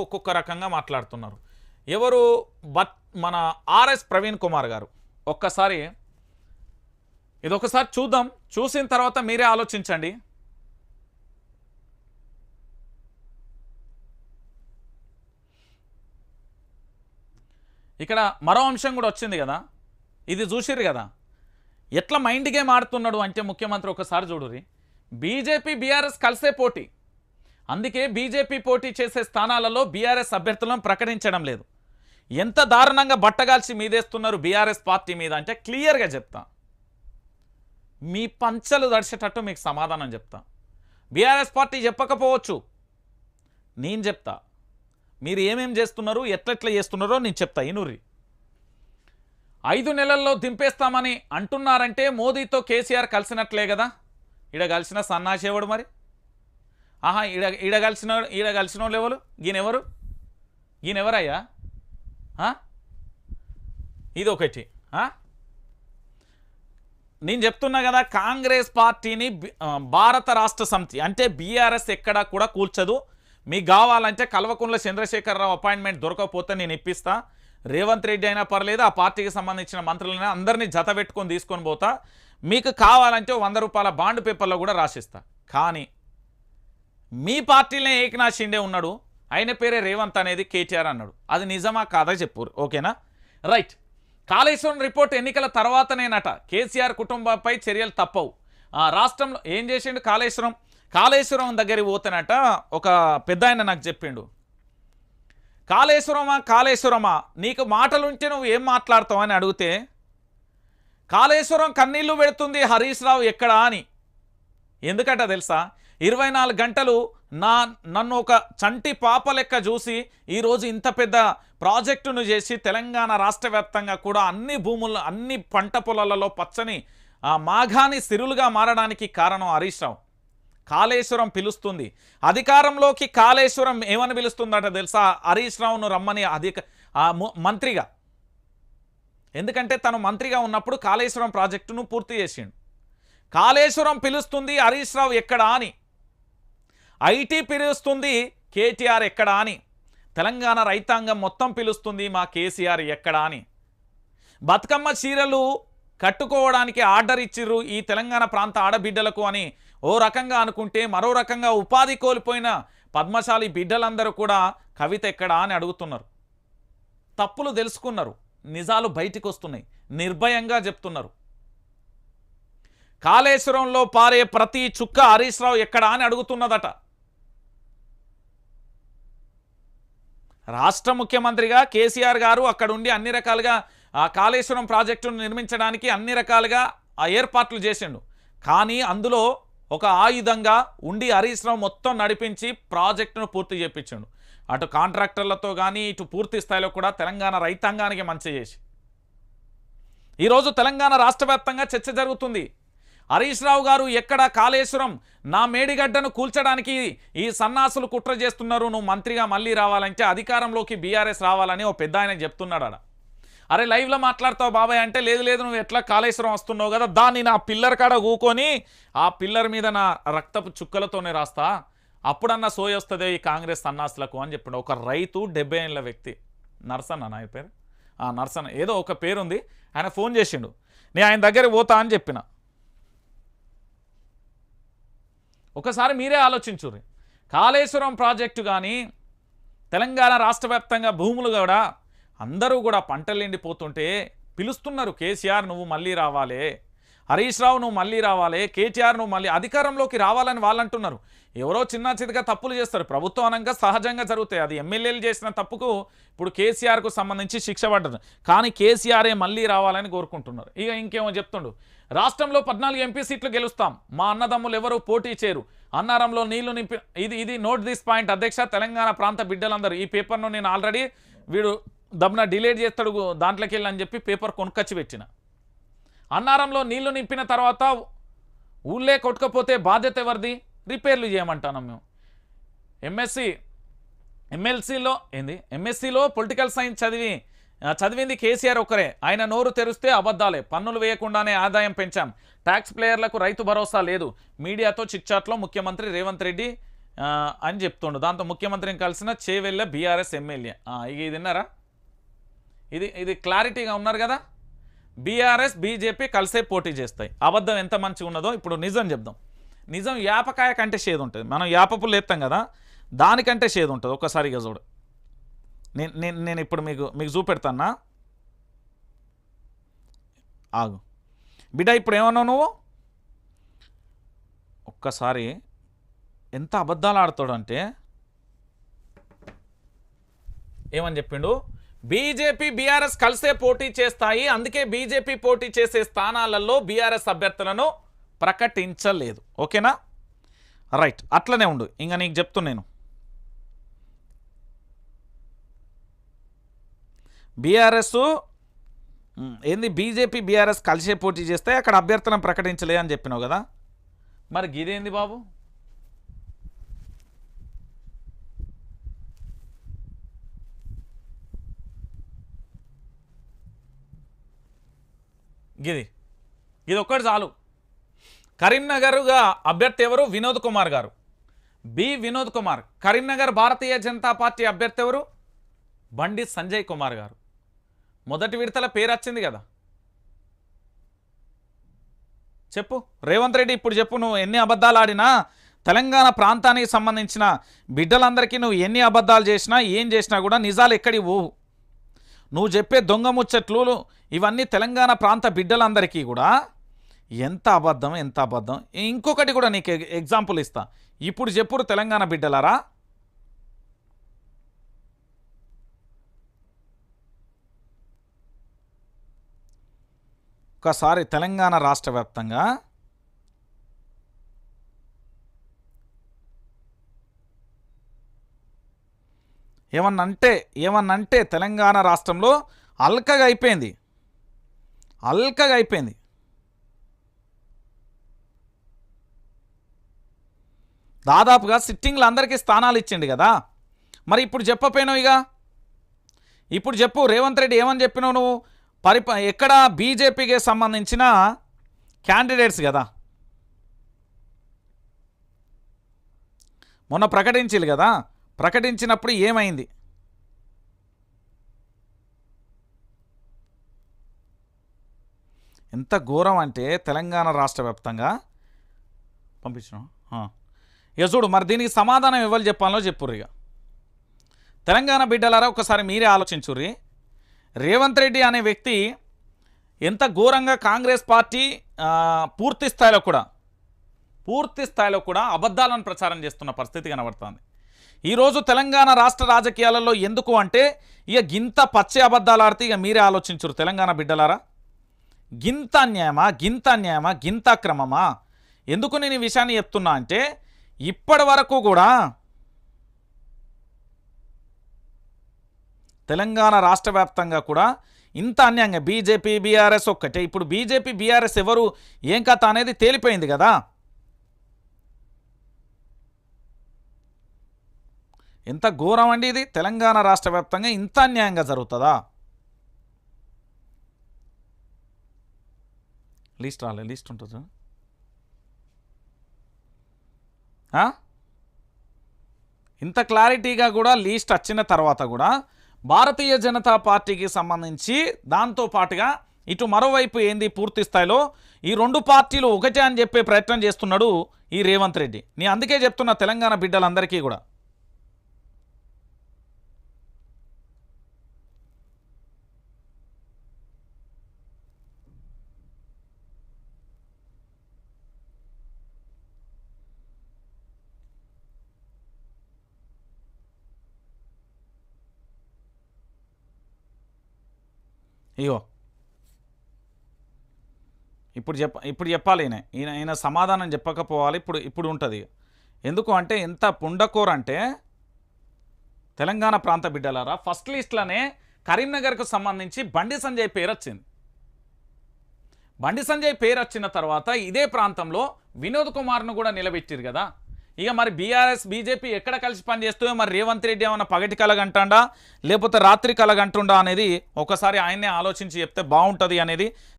ఒక్కొక్క రకంగా మాట్లాడుతున్నారు. ఎవరు బట్ మన ఆర్ఎస్ ప్రవీణ్ కుమార్ గారు ఒక్కసారి ఇది ఒకసారి చూద్దాం. చూసిన తర్వాత మీరే ఆలోచించండి. ఇక్కడ మరో అంశం కూడా వచ్చింది కదా. ఇది చూసిర్రు కదా. ఎట్లా మైండ్ గేమ్ ఆడుతున్నాడు అంటే ముఖ్యమంత్రి ఒకసారి చూడురి బీజేపీ బీఆర్ఎస్ కలిసే పోటీ. అందుకే బీజేపీ పోటీ చేసే స్థానాలలో బీఆర్ఎస్ అభ్యర్థులను ప్రకటించడం లేదు. ఎంత దారుణంగా బట్టగాల్చి మీదేస్తున్నారు బీఆర్ఎస్ పార్టీ మీద అంటే క్లియర్గా చెప్తా. మీ పంచలు దడిచేటట్టు మీకు సమాధానం చెప్తా. బీఆర్ఎస్ పార్టీ చెప్పకపోవచ్చు. నేను చెప్తా. మీరు ఏమేం చేస్తున్నారు ఎట్లెట్లా చేస్తున్నారో నేను చెప్తా ఇనురి ఐదు నెలల్లో దింపేస్తామని అంటున్నారంటే మోదీతో కేసీఆర్ కలిసినట్లే కదా. ఇడ కలిసిన సన్నాసేవుడు మరి. ఆహా ఈడ ఈడ కలిసిన ఈడ కలిసిన వాళ్ళు ఎవరు? ఈయనెవరు? ఈయనెవరయ్యా? ఇది ఒకటి నేను చెప్తున్నా కదా కాంగ్రెస్ పార్టీని భారత రాష్ట్ర సమితి అంటే బీఆర్ఎస్ ఎక్కడా కూడా కూల్చదు. మీకు కావాలంటే కల్వకుంట్ల చంద్రశేఖరరావు అపాయింట్మెంట్ దొరకకపోతే నేను ఇప్పిస్తా. రేవంత్ రెడ్డి అయినా పర్లేదు ఆ పార్టీకి సంబంధించిన మంత్రులైనా అందరినీ జత పెట్టుకొని తీసుకొని పోతా. మీకు కావాలంటే వంద రూపాయల బాండ్ పేపర్లో కూడా రాసిస్తా. కానీ మీ పార్టీలోనే ఏకనాథ్ షిండే ఉన్నాడు ఆయన పేరే రేవంత్ అనేది కేటీఆర్ అన్నాడు. అది నిజమా కాదా చెప్పురు ఓకేనా? రైట్. కాళేశ్వరం రిపోర్ట్ ఎన్నికల తర్వాతనేనట. కేసీఆర్ కుటుంబంపై చర్యలు తప్పవు. ఆ, రాష్ట్రంలో ఏం చేసిండు కాళేశ్వరం? కాళేశ్వరం దగ్గరికి పోతేనట ఒక పెద్ద ఆయన నాకు చెప్పిండు. కాళేశ్వరమా కాళేశ్వరమా? నీకు మాటలుంటే నువ్వు ఏం మాట్లాడతావు అని అడిగితే కాళేశ్వరం కన్నీళ్ళు పెడుతుంది హరీష్ రావు ఎక్కడా అని. ఎందుకంట తెలుసా? ఇరవై నాలుగు గంటలు నా నన్ను ఒక చంటి పాప లెక్క చూసి ఈరోజు ఇంత పెద్ద ప్రాజెక్టును చేసి తెలంగాణ రాష్ట్ర కూడా అన్ని భూముల్లో అన్ని పంట పొలాలలో పచ్చని ఆ మాఘాని సిరులుగా మారడానికి కారణం హరీష్ రావు. కాళేశ్వరం పిలుస్తుంది. అధికారంలోకి కాళేశ్వరం ఏమని పిలుస్తుందట తెలుసా? హరీష్ రావును రమ్మని అధిక మంత్రిగా. ఎందుకంటే తను మంత్రిగా ఉన్నప్పుడు కాళేశ్వరం ప్రాజెక్టును పూర్తి చేసిండు. కాళేశ్వరం పిలుస్తుంది హరీష్ రావు ఎక్కడా అని. ఐటీ పిలుస్తుంది కేటీఆర్ ఎక్కడా అని. తెలంగాణ రైతాంగం మొత్తం పిలుస్తుంది మా కేసీఆర్ ఎక్కడా అని. బతుకమ్మ చీరలు కట్టుకోవడానికి ఆర్డర్ ఇచ్చిర్రు ఈ తెలంగాణ ప్రాంత ఆడబిడ్డలకు అని ఓ రకంగా అనుకుంటే మరో రకంగా ఉపాధి కోల్పోయిన పద్మశాలి బిడ్డలందరూ కూడా కవిత ఎక్కడా అని అడుగుతున్నారు. తప్పులు తెలుసుకున్నారు నిజాలు బయటికి వస్తున్నాయి నిర్భయంగా చెప్తున్నారు. కాళేశ్వరంలో పారే ప్రతి చుక్క హరీష్ రావు ఎక్కడా అని అడుగుతున్నదట. రాష్ట్ర ముఖ్యమంత్రిగా కేసీఆర్ గారు అక్కడ ఉండి అన్ని రకాలుగా ఆ కాళేశ్వరం ప్రాజెక్టును నిర్మించడానికి అన్ని రకాలుగా ఆ ఏర్పాట్లు చేసిండు. కానీ అందులో ఒక ఆయుధంగా ఉండి హరీష్ రావు మొత్తం నడిపించి ప్రాజెక్టును పూర్తి చేపించాడు. అటు కాంట్రాక్టర్లతో కానీ ఇటు పూర్తి స్థాయిలో కూడా తెలంగాణ రైతాంగానికి మంచి చేసి. ఈరోజు తెలంగాణ రాష్ట్ర చర్చ జరుగుతుంది. హరీష్ రావు గారు ఎక్కడ కాళేశ్వరం నా మేడిగడ్డను కూల్చడానికి ఈ సన్నాసులు కుట్ర చేస్తున్నారు. నువ్వు మంత్రిగా మళ్ళీ రావాలంటే అధికారంలోకి బీఆర్ఎస్ రావాలని ఓ పెద్ద ఆయన చెప్తున్నాడు అరే లైవ్లో మాట్లాడతావు బాబాయ్ అంటే లేదు లేదు నువ్వు ఎట్లా కాళేశ్వరం వస్తున్నావు కదా దాన్ని నా పిల్లర్ కాడ కూకొని ఆ పిల్లర్ మీద నా రక్తపు చుక్కలతోనే రాస్తా. అప్పుడన్నా సోయ వస్తుంది ఈ కాంగ్రెస్ సన్నాసులకు అని చెప్పాడు ఒక రైతు డెబ్బై ఏళ్ళ వ్యక్తి. నర్సన్న నా పేరు? ఆ నర్సన్న. ఏదో ఒక పేరుంది. ఆయన ఫోన్ చేసిండు. నేను ఆయన దగ్గర పోతా అని చెప్పిన. ఒకసారి మీరే ఆలోచించుర్రి. కాళేశ్వరం ప్రాజెక్టు కానీ తెలంగాణ రాష్ట్ర భూములు కూడా అందరూ కూడా పంటలు ఎండిపోతుంటే పిలుస్తున్నారు కేసీఆర్ నువ్వు మళ్ళీ రావాలే. హరీష్ రావు నువ్వు మళ్ళీ రావాలి కేటీఆర్ నువ్వు మళ్ళీ అధికారంలోకి రావాలని వాళ్ళు అంటున్నారు ఎవరో చిన్న చితగా తప్పులు చేస్తారు. ప్రభుత్వం అనగా సహజంగా జరుగుతాయి. అది ఎమ్మెల్యేలు చేసిన తప్పుకు ఇప్పుడు కేసీఆర్కు సంబంధించి శిక్ష పడ్డారు కానీ కేసీఆరే మళ్ళీ రావాలని కోరుకుంటున్నారు. ఇక ఇంకేమో చెప్తుండు. రాష్ట్రంలో పద్నాలుగు ఎంపీ సీట్లు గెలుస్తాం. మా అన్నదమ్ములు ఎవరు పోటీ చేరు అన్నారంలో నీళ్ళు నింపి ఇది ఇది నోట్ దిస్ పాయింట్. అధ్యక్ష తెలంగాణ ప్రాంత బిడ్డలందరూ ఈ పేపర్ను నేను ఆల్రెడీ వీడు దమ్మున డిలేట్ చేస్తాడు దాంట్లోకి వెళ్ళి అని చెప్పి పేపర్ కొనుక్కొచ్చి పెట్టిన. అన్నారంలో నీళ్ళు నింపిన తర్వాత ఊళ్ళే కొట్టుకపోతే బాధ్యత ఎవరిది? రిపేర్లు చేయమంటాను మేము. ఎంఎస్సి ఎమ్మెల్సీలో ఏంది? ఎంఎస్సీలో పొలిటికల్ సైన్స్ చదివి చదివింది కేసీఆర్ ఒక్కరే. ఆయన నోరు తెరిస్తే అబద్ధాలే. పన్నులు వేయకుండానే ఆదాయం పెంచాం. ట్యాక్స్ ప్లేయర్లకు రైతు భరోసా లేదు. మీడియాతో చిట్చాట్లో ముఖ్యమంత్రి రేవంత్ రెడ్డి అని చెప్తుండు. దాంతో ముఖ్యమంత్రిని కలిసిన చేవెళ్ళ బీఆర్ఎస్ ఎమ్మెల్యే. ఇది విన్నారా? ఇది ఇది క్లారిటీగా ఉన్నారు కదా? బీఆర్ఎస్ బీజేపీ కలిసే పోటీ చేస్తాయి. అబద్ధం ఎంత మంచిగా ఉన్నదో ఇప్పుడు నిజం చెప్దాం. నిజం యాపకాయ కంటే షేద్ ఉంటుంది. మనం యాపపులు పుల్లు ఎత్తాం కదా దానికంటే షేద్ ఉంటుంది. ఒక్కసారిగా చూడు. నేను నేను నేను ఇప్పుడు మీకు మీకు చూపెడతానా? ఆగు. బిడ్డ ఇప్పుడు ఏమన్నావు నువ్వు? ఒక్కసారి ఎంత అబద్ధాలు ఆడతాడు అంటే ఏమని చెప్పిండు? బీజేపీ బీఆర్ఎస్ కలిసే పోటీ చేస్తాయి. అందుకే బీజేపీ పోటీ చేసే స్థానాలలో బీఆర్ఎస్ అభ్యర్థులను ప్రకటించలేదు. ఓకేనా? రైట్. అట్లనే ఉండు. ఇంకా నీకు చెప్తున్నా నేను. బీఆర్ఎస్ ఏంది? బీజేపీ బీఆర్ఎస్ కలిసే పోటీ చేస్తే అక్కడ అభ్యర్థులను ప్రకటించలే అని చెప్పినావు కదా? మరి గిదేంది బాబు? గిది. ఇది ఒక్కటి చాలు. కరీంనగర్గా అభ్యర్థి ఎవరు? వినోద్ కుమార్ గారు. బి. వినోద్ కుమార్. కరీంనగర్ భారతీయ జనతా పార్టీ అభ్యర్థి ఎవరు? బండి సంజయ్ కుమార్ గారు. మొదటి విడతల పేరు వచ్చింది కదా. చెప్పు. రేవంత్ రెడ్డి ఇప్పుడు చెప్పు నువ్వు ఎన్ని అబద్ధాలు ఆడినా తెలంగాణ ప్రాంతానికి సంబంధించిన బిడ్డలందరికీ నువ్వు ఎన్ని అబద్ధాలు చేసినా ఏం చేసినా కూడా నిజాలు ఎక్కడి పోవు. నువ్వు చెప్పే దొంగ ముచ్చట్లు ఇవన్నీ తెలంగాణ ప్రాంత బిడ్డలందరికీ కూడా ఎంత అబద్ధం ఎంత అబద్ధం? ఇంకొకటి కూడా నీకు ఎగ్జాంపుల్ ఇస్తా. ఇప్పుడు చెప్పుడు తెలంగాణ బిడ్డలారా? ఒకసారి తెలంగాణ రాష్ట్ర వ్యాప్తంగా ఏమన్నంటే ఏమన్నంటే తెలంగాణ రాష్ట్రంలో అల్కగా అయిపోయింది. అల్కగా అయిపోయింది. దాదాపుగా సిట్టింగ్లు అందరికీ స్థానాలు ఇచ్చిండు కదా. మరి ఇప్పుడు చెప్పపోయినావు ఇక ఇప్పుడు చెప్పు రేవంత్ రెడ్డి ఏమని చెప్పినావు నువ్వు? పరిప ఎక్కడ బీజేపీకి సంబంధించిన క్యాండిడేట్స్ కదా. మొన్న ప్రకటించారు కదా. ప్రకటించినప్పుడు ఏమైంది? ఎంత ఘోరం అంటే తెలంగాణ రాష్ట్ర వ్యాప్తంగా పంపించిన. యజుడు మరి దీనికి సమాధానం ఇవ్వాలి చెప్పాలో చెప్పుర్రు ఇక. తెలంగాణ బిడ్డలారా ఒకసారి మీరే ఆలోచించుర్రి. రేవంత్ రెడ్డి అనే వ్యక్తి ఎంత ఘోరంగా కాంగ్రెస్ పార్టీ పూర్తి స్థాయిలో కూడా పూర్తి స్థాయిలో కూడా అబద్ధాలను ప్రచారం చేస్తున్న పరిస్థితి కనబడుతుంది. ఈరోజు తెలంగాణ రాష్ట్ర రాజకీయాలలో ఎందుకు అంటే ఇక గింత పచ్చే అబద్ధాలు ఆడితే ఇక మీరే ఆలోచించరు తెలంగాణ బిడ్డలారా? గింత అన్యాయమా? గింత అన్యాయమా? గింత అక్రమమా? ఎందుకు నేను ఈ విషయాన్ని చెప్తున్నా అంటే ఇప్పటి వరకు కూడా తెలంగాణ రాష్ట్ర వ్యాప్తంగా కూడా ఇంత అన్యాయంగా బీజేపీ బీఆర్ఎస్ ఒక్కటే. ఇప్పుడు బీజేపీ బీఆర్ఎస్ ఎవరు? ఏం కథ అనేది తేలిపోయింది కదా. ఎంత ఘోరం అండి ఇది. తెలంగాణ రాష్ట్ర వ్యాప్తంగా ఇంత అన్యాయంగా జరుగుతుందా? లిస్ట్ రాలే లిస్ట్ ఉంటుంది? ఇంత క్లారిటీగా కూడా లీస్ట్ వచ్చిన తర్వాత కూడా భారతీయ జనతా పార్టీకి సంబంధించి దాంతో పాటుగా ఇటు మరోవైపు ఏంది పూర్తి స్థాయిలో ఈ రెండు పార్టీలు ఒకటే అని చెప్పే ప్రయత్నం చేస్తున్నాడు ఈ రేవంత్ రెడ్డి. నీ అందుకే చెప్తున్నా తెలంగాణ బిడ్డలందరికీ కూడా. ఇగో. ఇప్పుడు చెప్ప ఇప్పుడు చెప్పాలి ఈయన. ఈయన ఈయన సమాధానం చెప్పకపోవాలి ఇప్పుడు ఇప్పుడు ఉంటుంది ఎందుకు అంటే ఎంత పుండకూర అంటే తెలంగాణ ప్రాంత బిడ్డలారా ఫస్ట్ లిస్ట్లోనే కరీంనగర్కు సంబంధించి బండి సంజయ్ పేరు వచ్చింది. బండి సంజయ్ పేరు వచ్చిన తర్వాత ఇదే ప్రాంతంలో వినోద్ కుమార్ను కూడా నిలబెట్టారు కదా. ఇక మరి బీఆర్ఎస్ బీజేపీ ఎక్కడ కలిసి పనిచేస్తూ మరి రేవంత్ రెడ్డి ఏమన్నా పగటి కలగంటాడా? లేకపోతే రాత్రి కలగంటుండా అనేది ఒకసారి ఆయన్నే ఆలోచించి చెప్తే బాగుంటుంది అనేది